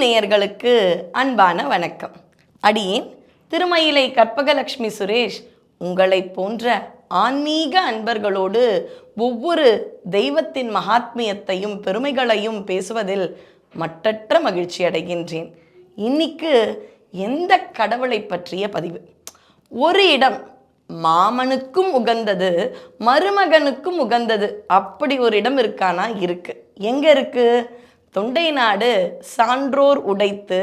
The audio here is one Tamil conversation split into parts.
நேயர்களுக்கு அன்பான வணக்கம். அடியேன் திருமயிலை கற்பகலட்சுமி சுரேஷ் உங்களைப் போன்ற ஆன்மீக அன்பர்களோடு ஒவ்வொரு தெய்வத்தின் மகாத்மியத்தையும் பெருமைகளையும் பேசுவதில் மற்றற்ற மகிழ்ச்சி அடைகின்றேன். இன்னைக்கு எந்த கடவுளை பற்றிய பதிவு? ஒரு இடம் மாமனுக்கும் உகந்தது மருமகனுக்கும் உகந்தது. அப்படி ஒரு இடம் இருக்கானா? இருக்கு. எங்க இருக்கு? தொண்டை நாடு சான்றோர் உடைத்து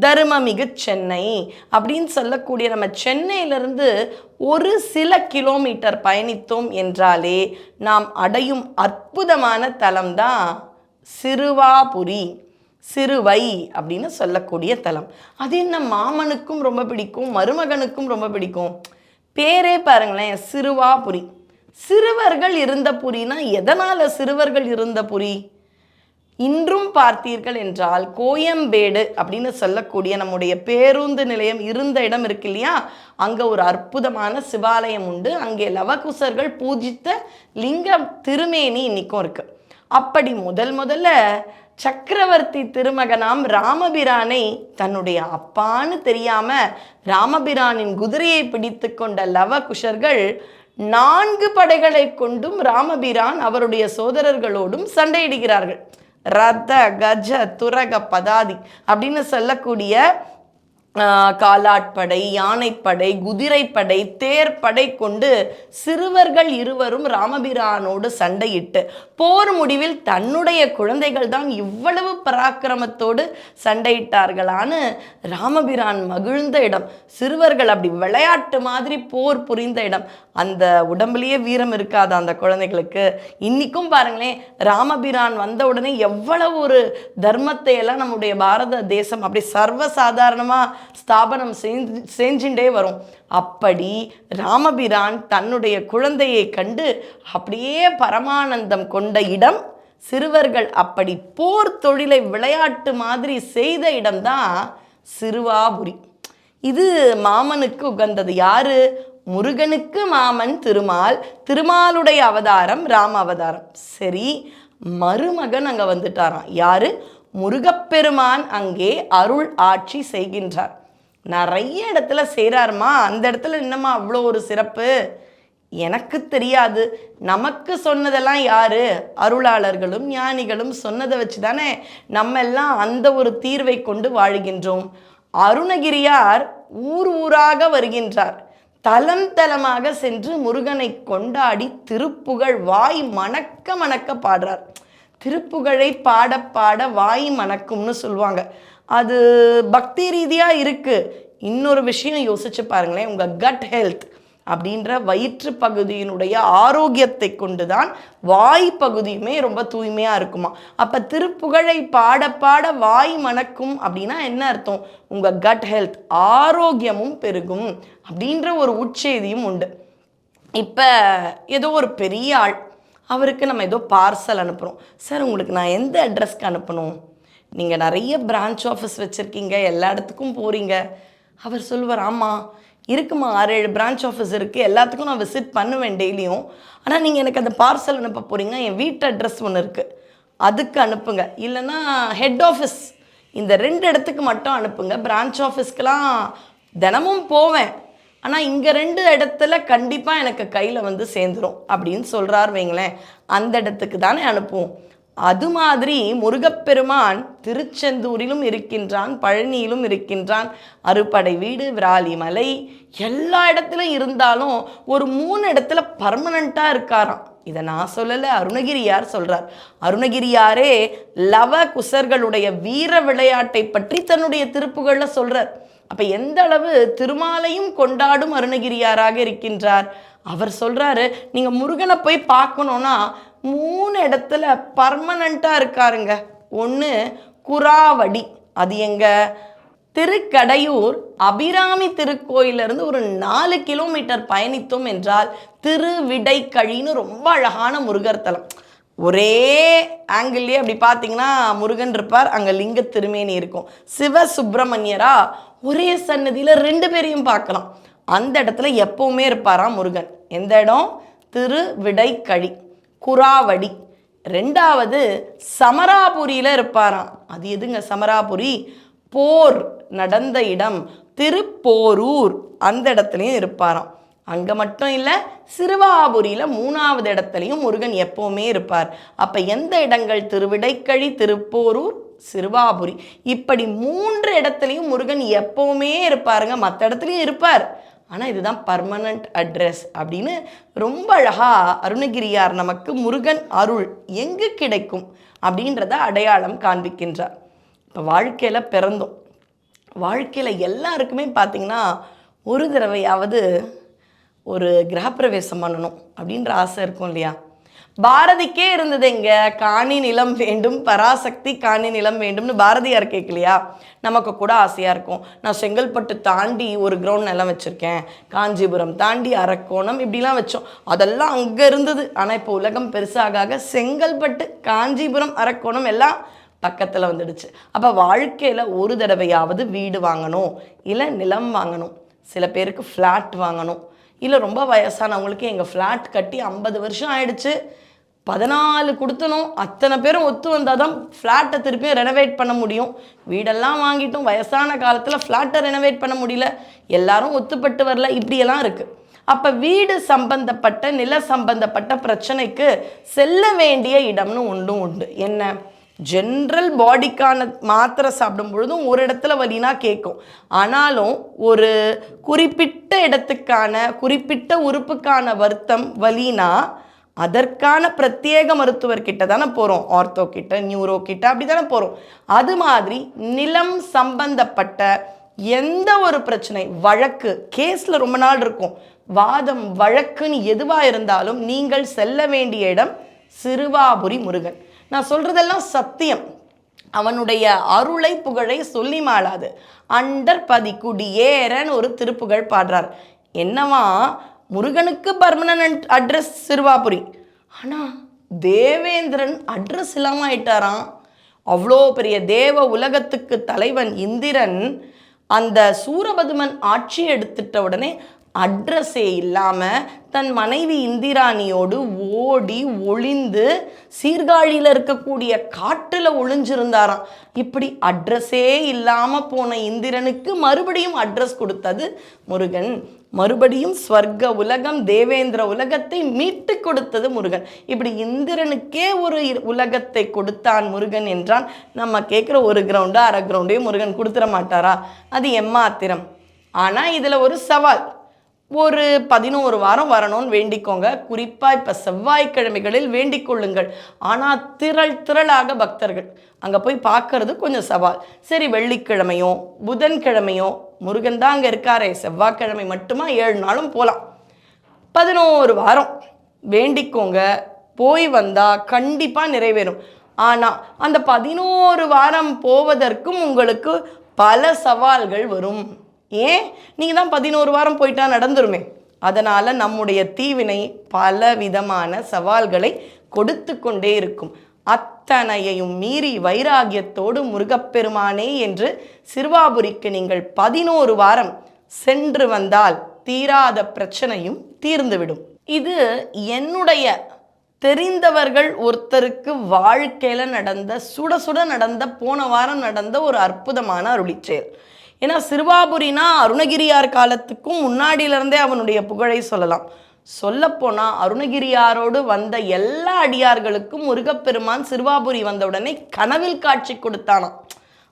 தருமமிகு சென்னை அப்படின்னு சொல்லக்கூடிய நம்ம சென்னையிலிருந்து ஒரு சில கிலோமீட்டர் பயணித்தோம் என்றாலே நாம் அடையும் அற்புதமான தலம்தான் சிறுவாபுரி சிறுவை அப்படின்னு சொல்லக்கூடிய தலம். அது என்ன மாமனுக்கும் ரொம்ப பிடிக்கும் மருமகனுக்கும் ரொம்ப பிடிக்கும்? பேரே பாருங்களேன் சிறுவாபுரி. சிறுவர்கள் இருந்த புரினா எதனால சிறுவர்கள் இருந்த புரி? இன்றும் பார்த்தீர்கள் என்றால் கோயம்பேடு அப்படின்னு சொல்லக்கூடிய நம்முடைய பேருந்து நிலையம் இருந்த இடம் இருக்கு இல்லையா? அங்கே ஒரு அற்புதமான சிவாலயம் உண்டு. அங்கே லவகுசர்கள் பூஜித்த லிங்க திருமேனி இன்னைக்கும் இருக்கு. அப்படி முதல் முதல்ல சக்கரவர்த்தி திருமகனாம் ராமபிரானை தன்னுடைய அப்பான்னு தெரியாம ராமபிரானின் குதிரையை பிடித்து கொண்ட லவகுஷர்கள் நான்கு படைகளை கொண்டும் ராமபிரான் அவருடைய சோதரர்களோடும் சண்டையிடுகிறார்கள். ரத கஜ துரக பதாதி அப்படின்னு சொல்லக்கூடிய காலாட்படை யானைப்படை குதிரைப்படை தேர்ப்படை கொண்டு சிறுவர்கள் இருவரும் ராமபிரானோடு சண்டையிட்டு போர் முடிவில் தன்னுடைய குழந்தைகள் தான் இவ்வளவு பராக்கிரமத்தோடு சண்டையிட்டார்களான்னு ராமபிரான் மகிழ்ந்த இடம். சிறுவர்கள் அப்படி விளையாட்டு மாதிரி போர் புரிந்த இடம். அந்த உடம்புலேயே வீரம் இருக்காது அந்த குழந்தைகளுக்கு. இன்னிக்கும் பாருங்களேன் ராமபிரான் வந்த உடனே எவ்வளவு ஒரு தர்மத்தை எல்லாம் நம்முடைய பாரத தேசம் அப்படி சர்வசாதாரணமாக ஸ்தாபனம் செஞ்சு செஞ்சுட்டே வரும். அப்படி ராமபிரான் தன்னுடைய குழந்தையை கண்டு அப்படியே பரமானந்தம் கொண்ட இடம் சிறுவர்கள் அப்படி போர் தொழிலை விளையாட்டு மாதிரி செய்த இடம்தான் சிறுவாபுரி. இது மாமனுக்கு உகந்தது. யாரு? முருகனுக்கு மாமன் திருமால் திருமாலுடைய அவதாரம் ராம அவதாரம். சரி மருமகன் அங்க வந்துட்டாராம். யாரு? முருகப்பெருமான் அங்கே அருள் ஆட்சி செய்கின்றார். நிறைய இடத்துல செய்கிறாருமா அந்த இடத்துல என்னம்மா அவ்வளோ ஒரு சிறப்பு? எனக்கு தெரியாது. நமக்கு சொன்னதெல்லாம் யாரு? அருளாளர்களும் ஞானிகளும் சொன்னதை வச்சு தானே நம்ம எல்லாம் அந்த ஒரு தீர்வை கொண்டு வாழ்கின்றோம். அருணகிரியார் ஊர் ஊராக வருகின்றார். தலம் தலமாக சென்று முருகனை கொண்டாடி திருப்புகழ் வாய் மணக்க மணக்க பாடுறார். திருப்புகழை பாட பாட வாய் மணக்கும்னு சொல்லுவாங்க. அது பக்தி ரீதியாக இருக்குது இன்னொரு விஷயம் யோசிச்சு பாருங்களேன். உங்கள் கட் ஹெல்த் அப்படின்ற வயிற்று பகுதியினுடைய ஆரோக்கியத்தை கொண்டு தான் வாய் பகுதியுமே ரொம்ப தூய்மையாக இருக்குமா. அப்போ திருப்புகழை பாட பாட வாய் மணக்கும் அப்படின்னா என்ன அர்த்தம்? உங்கள் கட் ஹெல்த் ஆரோக்கியமும் பெருகும் அப்படின்ற ஒரு உட்செய்தியும் உண்டு. இப்போ ஏதோ ஒரு பெரிய ஆள் அவருக்கு நம்ம ஏதோ பார்சல் அனுப்புகிறோம் சார் உங்களுக்கு நான் எந்த அட்ரஸ்க்கு அனுப்பணும்? நீங்கள் நிறைய பிரான்ச் ஆஃபீஸ் வச்சுருக்கீங்க எல்லா இடத்துக்கும் போகிறீங்க அவர் சொல்லுவார் ஆமாம் இருக்குமா ஆறு ஏழு பிரான்ச் ஆஃபீஸ் இருக்குது எல்லாத்துக்கும் நான் விசிட் பண்ணுவேன் டெய்லியும் ஆனால் நீங்கள் எனக்கு அந்த பார்சல் அனுப்ப போகிறீங்கன்னா என் வீட்டு அட்ரஸ் ஒன்று இருக்குது அதுக்கு அனுப்புங்க. இல்லைன்னா ஹெட் ஆஃபீஸ் இந்த ரெண்டு இடத்துக்கு மட்டும் அனுப்புங்க. பிரான்ச் ஆஃபீஸ்க்கெலாம் தினமும் போவேன். ஆனால் இங்கே ரெண்டு இடத்துல கண்டிப்பாக எனக்கு கையில் வந்து சேர்ந்துரும் அப்படின்னு சொல்கிறார் வைங்களேன். அந்த இடத்துக்கு தானே அனுப்புவோம். அது மாதிரி முருகப்பெருமான் திருச்செந்தூரிலும் இருக்கின்றான் பழனியிலும் இருக்கின்றான். அறுபடை வீடு விராலிமலை எல்லா இடத்துலையும் இருந்தாலும் ஒரு மூணு இடத்துல பர்மனண்ட்டாக இருக்காராம். இதை நான் சொல்லலை அருணகிரியார் சொல்கிறார் அருணகிரியாரே லவ குசர்களுடைய வீர விளையாட்டை பற்றி தன்னுடைய திருப்புகளில் சொல்கிறார் அப்ப எந்த அளவு திருமாலையும் கொண்டாடும் அருணகிரியாராக இருக்கின்றார்? அவர் சொல்றாரு நீங்க முருகனை போய் பார்க்கணும்னா மூணு இடத்துல பர்மனண்டா இருக்காருங்க. ஒன்று குராவடி அது எங்க? திருக்கடையூர் அபிராமி திருக்கோயிலிருந்து ஒரு நாலு கிலோமீட்டர் பயணித்தோம் என்றால் திருவிடைக்கழின்னு ரொம்ப அழகான முருகர் தலம். ஒரே ஆங்கிள்லேயே அப்படி பார்த்தீங்கன்னா முருகன் இருப்பார். அங்கே லிங்க திருமேனி இருக்கும். சிவ சுப்பிரமணியரா ஒரே சன்னதியில் ரெண்டு பேரையும் பார்க்கலாம். அந்த இடத்துல எப்பவுமே இருப்பாராம் முருகன்? எந்த இடம்? திருவிடைக்கழி குராவடி ரெண்டாவது சமராபுரியில் இருப்பாராம். அது எதுங்க சமராபுரி? போர் நடந்த இடம். திருப்போரூர். அந்த இடத்துலையும் இருப்பாராம். அங்கே மட்டும் இல்லை சிறுவாபுரியில் மூணாவது இடத்துலையும் முருகன் எப்போவுமே இருப்பார். அப்போ எந்த இடங்கள்? திருவிடைக்கழி திருப்போரூர் சிறுவாபுரி. இப்படி மூன்று இடத்துலையும் முருகன் எப்போவுமே இருப்பாருங்க. மற்ற இடத்துலையும் இருப்பார். ஆனால் இதுதான் பர்மனண்ட் அட்ரஸ் அப்படின்னு ரொம்ப அழகாக அருணகிரியார் நமக்கு முருகன் அருள் எங்கு கிடைக்கும் அப்படின்றத அடையாளம் காண்பிக்கின்றார். இப்போ வாழ்க்கையில் பிறந்தோம். வாழ்க்கையில் எல்லாருக்குமே பார்த்தீங்கன்னா ஒரு தடவையாவது ஒரு கிரகப்பிரவேசம் பண்ணணும் அப்படின்ற ஆசை இருக்கும் இல்லையா? பாரதிக்கே இருந்தது எங்க? காணி நிலம் வேண்டும் பராசக்தி காணி நிலம் வேண்டும்னு பாரதியார் கேட்கலையா? நமக்கு கூட ஆசையாக இருக்கும். நான் செங்கல்பட்டு தாண்டி ஒரு கிரவுண்ட் நிலம் வச்சுருக்கேன். காஞ்சிபுரம் தாண்டி அரக்கோணம் இப்படிலாம் வச்சோம். அதெல்லாம் அங்கே இருந்தது. ஆனால் இப்போ உலகம் பெருசாக ஆக செங்கல்பட்டு காஞ்சிபுரம் அரக்கோணம் எல்லாம் பக்கத்தில் வந்துடுச்சு. அப்போ வாழ்க்கையில் ஒரு தடவையாவது வீடு வாங்கணும். இல்லை நிலம் வாங்கணும். சில பேருக்கு ஃப்ளாட் வாங்கணும். இல்லை ரொம்ப வயசானவங்களுக்கு எங்கள் ஃப்ளாட் கட்டி ஐம்பது வருஷம் ஆயிடுச்சு. பதினாலு கொடுத்தனும். அத்தனை பேரும் ஒத்து வந்தால் தான் ஃப்ளாட்டை திருப்பியும் ரெனோவேட் பண்ண முடியும். வீடெல்லாம் வாங்கிட்டும். வயசான காலத்தில் ஃப்ளாட்டை ரெனோவேட் பண்ண முடியல. எல்லாரும் ஒத்துப்பட்டு வரல. இப்படியெல்லாம் இருக்குது அப்போ வீடு சம்பந்தப்பட்ட நில சம்பந்தப்பட்ட பிரச்சனைக்கு செல்ல வேண்டிய இடம்னு ஒன்றும் உண்டு. என்ன? ஜென்ரல் பாடிக்கான மாத்திரை சாப்பிடும் பொழுதும் ஒரு இடத்துல வலினா கேட்கும் ஆனாலும் ஒரு குறிப்பிட்ட இடத்துக்கான குறிப்பிட்ட உறுப்புக்கான வருத்தம் வலினா அதற்கான பிரத்யேக மருத்துவர்கிட்ட தானே போகிறோம் ஆர்த்தோ கிட்ட நியூரோ கிட்ட அப்படி தானே போகிறோம் அது மாதிரி நிலம் சம்பந்தப்பட்ட எந்த ஒரு பிரச்சனை வழக்கு கேஸில் ரொம்ப நாள் இருக்கும். வாதம் வழக்குன்னு எதுவாக இருந்தாலும் நீங்கள் செல்ல வேண்டிய இடம் சிறுவாபுரி முருகன். நான் சொல்றதெல்லாம் சத்தியம். அவனுடைய அருளை புகழை சொல்லி மாளாது. அண்டர் பதி குடியேறன்னு ஒரு திருப்புகழ் பாடுறார். என்னவா? முருகனுக்கு பர்மனன்ட் அட்ரஸ் சிறுவாபுரி. ஆனால் தேவேந்திரன் அட்ரஸ் இல்லாமல் ஆயிட்டாராம். அவ்வளோ பெரிய தேவ உலகத்துக்கு தலைவன் இந்திரன் அந்த சூரபதுமன் ஆட்சி எடுத்துட்ட உடனே அட்ரஸே இல்லாமல் தன் மனைவி இந்திராணியோடு ஓடி ஒளிந்து சீர்காழியில் இருக்கக்கூடிய காட்டில் ஒளிஞ்சிருந்தாராம். இப்படி அட்ரஸே இல்லாமல் போன இந்திரனுக்கு மறுபடியும் அட்ரஸ் கொடுத்தது முருகன். மறுபடியும் ஸ்வர்க்க உலகம் தேவேந்திர உலகத்தை மீட்டு கொடுத்தது முருகன். இப்படி இந்திரனுக்கே ஒரு உலகத்தை கொடுத்தான் முருகன் என்றான் நம்ம கேட்குற ஒரு கிரவுண்டோ அரை கிரவுண்டையும் முருகன் கொடுத்துட மாட்டாரா? அது எம்மாத்திரம். ஆனால் இதில் ஒரு சவால். ஒரு பதினோரு வாரம் வரணும்னு வேண்டிக்கோங்க. குறிப்பாக இப்போ செவ்வாய்க்கிழமைகளில் வேண்டிக் கொள்ளுங்கள். ஆனால் திரள் திரளாக பக்தர்கள். அங்கே போய் பார்க்கறது கொஞ்சம் சவால். சரி வெள்ளிக்கிழமையோ புதன்கிழமையும் முருகன் தான் அங்கே இருக்காரே. செவ்வாய்க்கிழமை மட்டுமா? ஏழு நாளும் போகலாம் பதினோரு வாரம் வேண்டிக்கோங்க. போய் வந்தால் கண்டிப்பாக நிறைவேறும். ஆனால் அந்த பதினோரு வாரம் போவதற்கும் உங்களுக்கு பல சவால்கள் வரும். ஏன்? நீங்கள் தான் பதினோரு வாரம் போயிட்டா நடந்துருமே. அதனால் நம்முடைய தீவினை பல விதமான சவால்களை கொடுத்து கொண்டே இருக்கும். அத்தனையையும் மீறி வைராகியத்தோடு முருகப்பெருமானே என்று சிறுவாபுரிக்கு நீங்கள் பதினோரு வாரம் சென்று வந்தால் தீராத பிரச்சனையும் தீர்ந்துவிடும். இது என்னுடைய தெரிந்தவர்கள் ஒருத்தருக்கு வாழ்க்கையில் நடந்த சுட சுட நடந்த போன வாரம் நடந்த ஒரு அற்புதமான அருளிச்செயல். ஏன்னா சிறுவாபுரினா அருணகிரியார் காலத்துக்கும் முன்னாடியிலிருந்தே அவனுடைய புகழை சொல்லலாம். சொல்லப்போனால் அருணகிரியாரோடு வந்த எல்லா அடியார்களுக்கும் முருகப்பெருமான் சிறுவாபுரி வந்த உடனே கனவில் காட்சி கொடுத்தானாம்.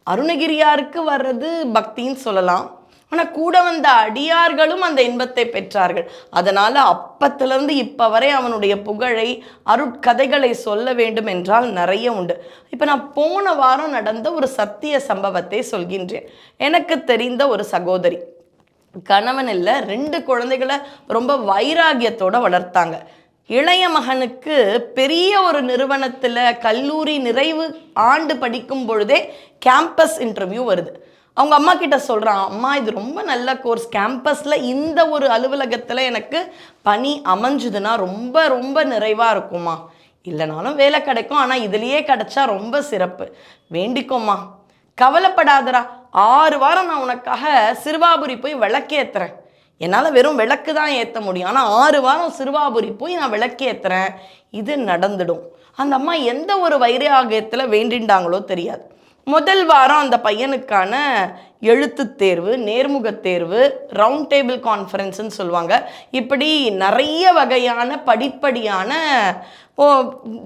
அருணகிரியாருக்கு வர்றது பக்தின்னு சொல்லலாம். ஆனால் கூட வந்த அடியார்களும் அந்த இன்பத்தை பெற்றார்கள். அதனால் அப்பத்திலிருந்து இப்போ வரை அவனுடைய புகழை அருட்கதைகளை சொல்ல வேண்டும் என்றால் நிறைய உண்டு. இப்போ நான் போன வாரம் நடந்த ஒரு சத்திய சம்பவத்தை சொல்கின்றேன். எனக்கு தெரிந்த ஒரு சகோதரி. கணவன் இல்லை ரெண்டு குழந்தைகளை ரொம்ப வைராகியத்தோடு வளர்த்தாங்க. இளைய மகனுக்கு பெரிய ஒரு நிறுவனத்தில் கல்லூரி நிறைவு ஆண்டு படிக்கும் பொழுதே கேம்பஸ் இன்டர்வியூ வருது. அவங்க அம்மா கிட்ட சொல்கிறான் அம்மா இது ரொம்ப நல்ல கோர்ஸ் கேம்பஸில் இந்த ஒரு அலுவலகத்தில் எனக்கு பணி அமைஞ்சுதுன்னா ரொம்ப ரொம்ப நிறைவாக இருக்குமா இல்லைனாலும் வேலை கிடைக்கும் ஆனால் இதுலேயே கிடைச்சா ரொம்ப சிறப்பு. வேண்டிக்கோம்மா. கவலைப்படாதடா. ஆறு வாரம் நான் உனக்காக சிறுவாபுரி போய் விளக்கேத்துறேன். என்னால் வெறும் விளக்கு தான் ஏற்ற முடியும். ஆனால் ஆறு வாரம் சிறுவாபுரி போய் நான் விளக்கேற்றுறேன் இது நடந்துடும். அந்த அம்மா எந்த ஒரு வைராகியத்தில் வேண்டிண்டாங்களோ தெரியாது. முதல் வாரம் அந்த பையனுக்கான எழுத்துத் தேர்வு நேர்முக தேர்வு ரவுண்ட் டேபிள் கான்ஃபரன்ஸ்னு சொல்லுவாங்க. இப்படி நிறைய வகையான படிப்படியான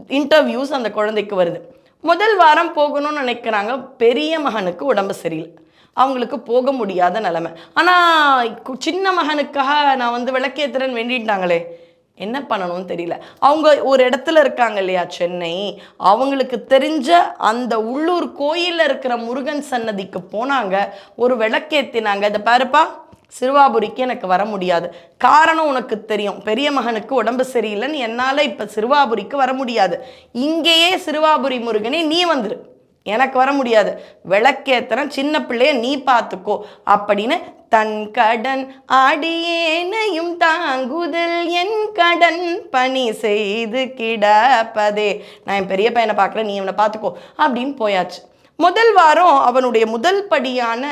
இன்டர்வியூஸ் அந்த குழந்தைக்கு வருது. முதல் வாரம் போகணும்னு நினைக்கிறாங்க. பெரிய மகனுக்கு உடம்பு சரியில்லை. அவங்களுக்கு போக முடியாத நிலமை. ஆனால் சின்ன மகனுக்காக நான் வந்து விளக்கேத்துறேன்னு வேண்டிட்டாங்களே. என்ன பண்ணணும்னு தெரியல. அவங்க ஒரு இடத்துல இருக்காங்க இல்லையா சென்னை. அவங்களுக்கு தெரிஞ்ச அந்த உள்ளூர் கோயிலில் இருக்கிற முருகன் சன்னதிக்கு போனாங்க. ஒரு விளக்கேத்தினாங்க. இதை பாருப்பா. சிறுவாபுரிக்கு எனக்கு வர முடியாது. காரணம் உனக்கு தெரியும். பெரிய மகனுக்கு உடம்பு சரியில்லைன்னு என்னால் இப்போ சிறுவாபுரிக்கு வர முடியாது. இங்கேயே சிறுவாபுரி முருகனே நீ வந்துரு. எனக்கு வர முடியாது. விளக்கேத்தன சின்ன பிள்ளைய நீ பார்த்துக்கோ அப்படின்னு தன் கடன் அடியேனையும் தாங்குதல் என் கடன் பணி செய்து கிடப்பதே. நான் என் பெரிய பையனை பார்க்குறேன் நீ இவனை பார்த்துக்கோ அப்படின்னு போயாச்சு. முதல் வாரம் அவனுடைய முதல் படியான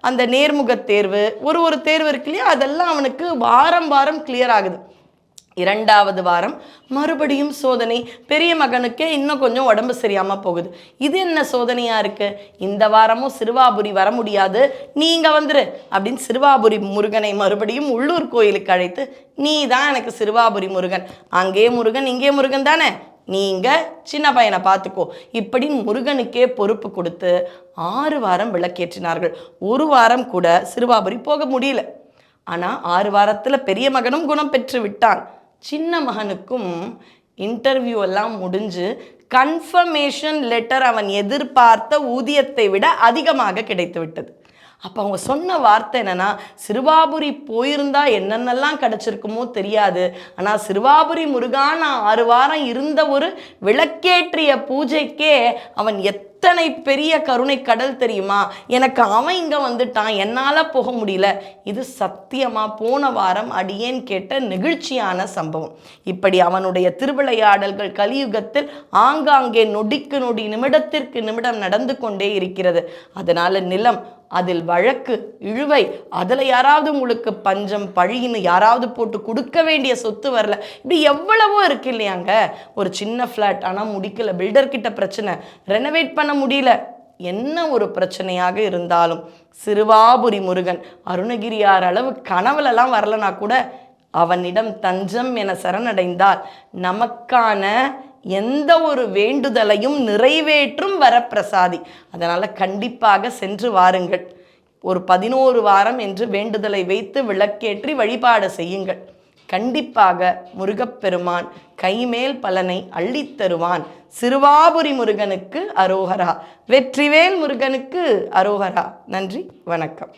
அந்த நேர்முகத் தேர்வு. ஒரு ஒரு தேர்வு இருக்கு இல்லையா? அதெல்லாம் அவனுக்கு வாரம் வாரம் கிளியர் ஆகுது. இரண்டாவது வாரம் மறுபடியும் சோதனை. பெரிய மகனுக்கே இன்னும் கொஞ்சம் உடம்பு சரியாமல் போகுது. இது என்ன சோதனையாக இருக்குது இந்த வாரமும் சிறுவாபுரி வர முடியாது. நீங்கள் வந்துரு அப்படின்னு சிறுவாபுரி முருகனை மறுபடியும் உள்ளூர் கோயிலுக்கு அழைத்து நீ தான் எனக்கு சிறுவாபுரி முருகன். அங்கே முருகன் இங்கே முருகன் தானே? நீங்கள் சின்ன பையனை பார்த்துக்கோ. இப்படி முருகனுக்கே பொறுப்பு கொடுத்து ஆறு வாரம் விளக்கேற்றினார்கள். ஒரு வாரம் கூட சிறுவாபுரி போக முடியல. ஆனால் ஆறு வாரத்தில் பெரிய மகனும் குணம் பெற்று விட்டான். சின்ன மகனுக்கும் இன்டர்வியூ எல்லாம் முடிஞ்சு கன்ஃபர்மேஷன் லெட்டர் அவன் எதிர்பார்த்த ஊதியத்தை விட அதிகமாக கிடைத்து விட்டது. அப்போ அவங்க சொன்ன வார்த்தை என்னென்னா சிறுவாபுரி போயிருந்தா என்னென்னலாம் கிடச்சிருக்குமோ தெரியாது. ஆனால் சிறுவாபுரி முருகான் ஆறு வாரம் இருந்த ஒரு விளக்கேற்றிய பூஜைக்கே அவன் எத்தனை பெரிய கருணை கடல் தெரியுமா? எனக்கு அவன் இங்கே வந்துட்டான் என்னால் போக முடியல. இது சத்தியமாக போன வாரம் அடியேன் கேட்ட நெகிழ்ச்சியான சம்பவம். இப்படி அவனுடைய திருவிளையாடல்கள் கலியுகத்தில் ஆங்காங்கே நொடிக்கு நொடி நிமிடத்திற்கு நிமிடம் நடந்து கொண்டே இருக்கிறது. அதனால் நிலம் அதில் வழக்கு இழுவை அதில் யாராவது உங்களுக்கு பஞ்சம் பழின்னு யாராவது போட்டு கொடுக்க வேண்டிய சொத்து வரல. இப்படி எவ்வளவோ இருக்கு இல்லையாங்க? ஒரு சின்ன ஃப்ளாட் ஆனால் முடிக்கல. பில்டர் கிட்ட பிரச்சனை. ரெனோவேட் பண்ண முடியல. என்ன ஒரு பிரச்சனையாக இருந்தாலும் சிறுவாபுரி முருகன் அருணகிரியார் அளவு கனவுலலாம் வரலனா கூட அவனிடம் தஞ்சம் என சரணடைந்தால் நமக்கான எந்த ஒரு வேண்டுதலையும் நிறைவேற்றும் வரப்பிரசாதி. அதனால் கண்டிப்பாக சென்று வாருங்கள். ஒரு பதினோரு வாரம் என்று வேண்டுதலை வைத்து விளக்கேற்றி வழிபாடு செய்யுங்கள். கண்டிப்பாக முருகப்பெருமான் கைமேல் பலனை அள்ளித் தருவான். சிறுவாபுரி முருகனுக்கு அரோகரா. வெற்றிவேல் முருகனுக்கு அரோகரா. நன்றி. வணக்கம்.